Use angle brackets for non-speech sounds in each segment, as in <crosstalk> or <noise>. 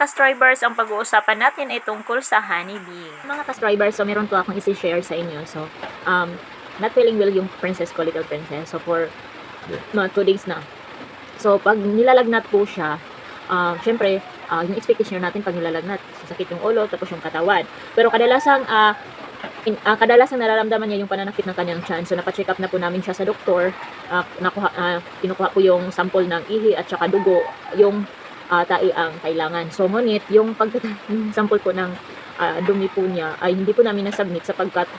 ka-stribers, ang pag-uusapan natin ay tungkol sa honeybee. Mga ka-stribers, so meron po akong isi-share sa inyo. So, um, not feeling well yung princess ko, little princess. So, for mga two days na. So, pag nilalagnat po siya, um, syempre, ah, yung expectation natin pag nilalagnat, sasakit yung ulo, tapos yung katawan. Pero kadalasang, ah, in, ah, kadalasang nararamdaman niya yung pananakit ng kanyang tiyan. So, napacheck up na po namin siya sa doktor. Ah, nakuha, ah, kinukuha po yung sample ng ihi at saka dugo, yung ah, tai ang kailangan. So, ngunit, yung pag yung <laughs> sample po ng ah, dumi po niya ay hindi po namin nasubmit sapagkat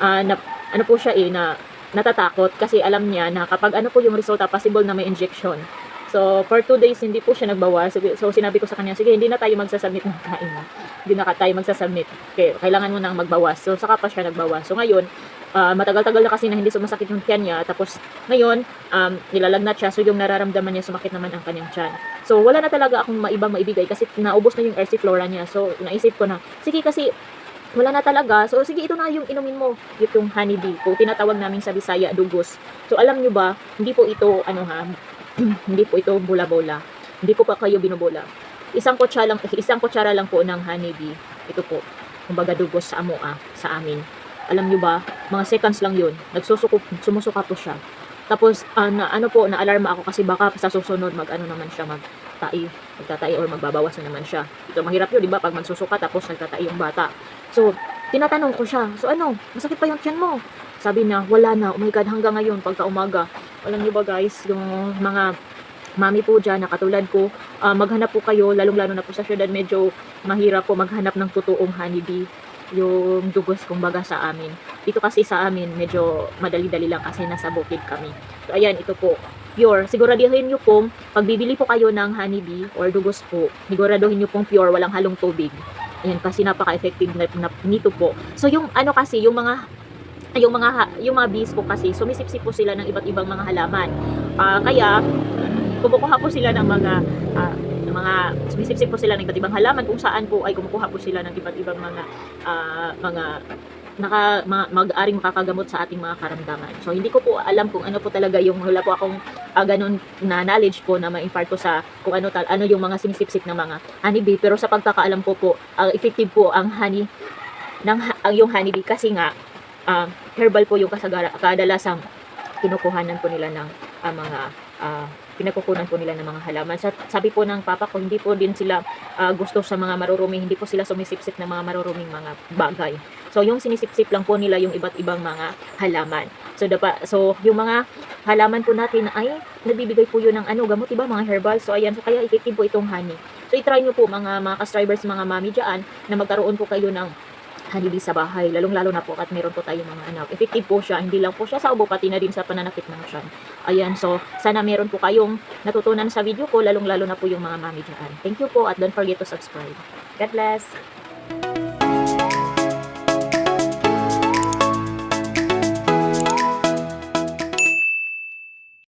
ah, na, ano po siya eh, na natatakot kasi alam niya na kapag ano po yung resulta, possible na may injection. So, for two days, hindi po siya nagbawas. So, sinabi ko sa kanya, sige, hindi na tayo magsasubmit <laughs> ng kain. Hindi na tayo magsasubmit. Okay, kailangan mo nang magbawas. So, saka pa siya nagbawas. So, ngayon, ah, matagal-tagal na kasi na hindi sumasakit yung tiyan niya. Tapos, ngayon, um, nilalagnat siya. So, yung nararamdaman niya, sumakit naman ang kanyang tiyan. So, wala na talaga akong maibang maibigay kasi naubos na yung RC Flora niya. So, naisip ko na, sige kasi, wala na talaga. So, sige, ito na yung inumin mo. Yung honeybee. Kung tinatawag namin sa Bisaya, dugos. So, alam nyo ba, hindi po ito, ano ha, <clears throat> hindi po ito bola-bola. Hindi po pa kayo binubola. Isang kutsara lang, isang kutsara lang po ng honeybee. Ito po, kumbaga dugos sa amoa, sa amin. Alam nyo ba, mga seconds lang yun. Nagsusuko, sumusuka po siya. Tapos, ah, na, ano po, na-alarma ako kasi baka sa susunod mag-ano naman siya, magtai, magtatai or magbabawas na naman siya. Ito, mahirap yun, di ba? Pag magsusuka tapos nagtatai yung bata. So, tinatanong ko siya, so ano, masakit pa yung tiyan mo? Sabi niya, wala na, oh my God, hanggang ngayon, pagka umaga. Alam niyo ba guys, yung mga mami po dyan, na katulad ko, ah, maghanap po kayo, lalong-lalo na po sa syudad, medyo mahirap po maghanap ng totoong honeybee yung dugos kumbaga sa amin. Dito kasi sa amin, medyo madali-dali lang kasi nasa bukid kami. So, ayan, ito po, pure. Siguraduhin nyo pong, pag bibili po kayo ng honeybee or dugos po, siguraduhin nyo pong pure, walang halong tubig. Ayan, kasi napaka-effective na, na, nito po. So, yung ano kasi, yung mga yung mga yung mga bees po kasi sumisipsip po sila ng iba't ibang mga halaman. Ah, kaya kumukuha po sila ng mga ah, ng mga sumisipsip po sila ng iba't ibang halaman kung saan po ay kumukuha po sila ng iba't ibang mga ah, mga naka mag-aring makakagamot sa ating mga karamdaman. So hindi ko po alam kung ano po talaga yung wala po akong ah, ganun na knowledge po na ma-impart ko sa kung ano tal ano yung mga sinisipsip ng mga honeybee pero sa pagkakaalam ko po ang effective po ang honey ng ang yung honeybee kasi nga ah, herbal po yung kasagara kadalasang kinukuhanan po nila ng ah, mga ah, pinagkukunan po nila ng mga halaman. Sa, sabi po ng papa ko, hindi po din sila ah, gusto sa mga maruruming, hindi po sila sumisipsip ng mga maruruming mga bagay. So, yung sinisipsip lang po nila yung iba't ibang mga halaman. So, dapa, so yung mga halaman po natin ay nabibigay po yun ng ano, gamot, iba mga herbal. So, ayan, so kaya effective po itong honey. So, itry nyo po mga, mga ka-strivers, mga mami dyan, na magkaroon po kayo ng honeybee sa bahay, lalong-lalo na po at meron po tayong mga anak. Effective po siya, hindi lang po siya sa ubo, pati na din sa pananakit ng tiyan. Ayan, so sana meron po kayong natutunan sa video ko, lalong-lalo na po yung mga mami dyan. Thank you po at don't forget to subscribe. God bless!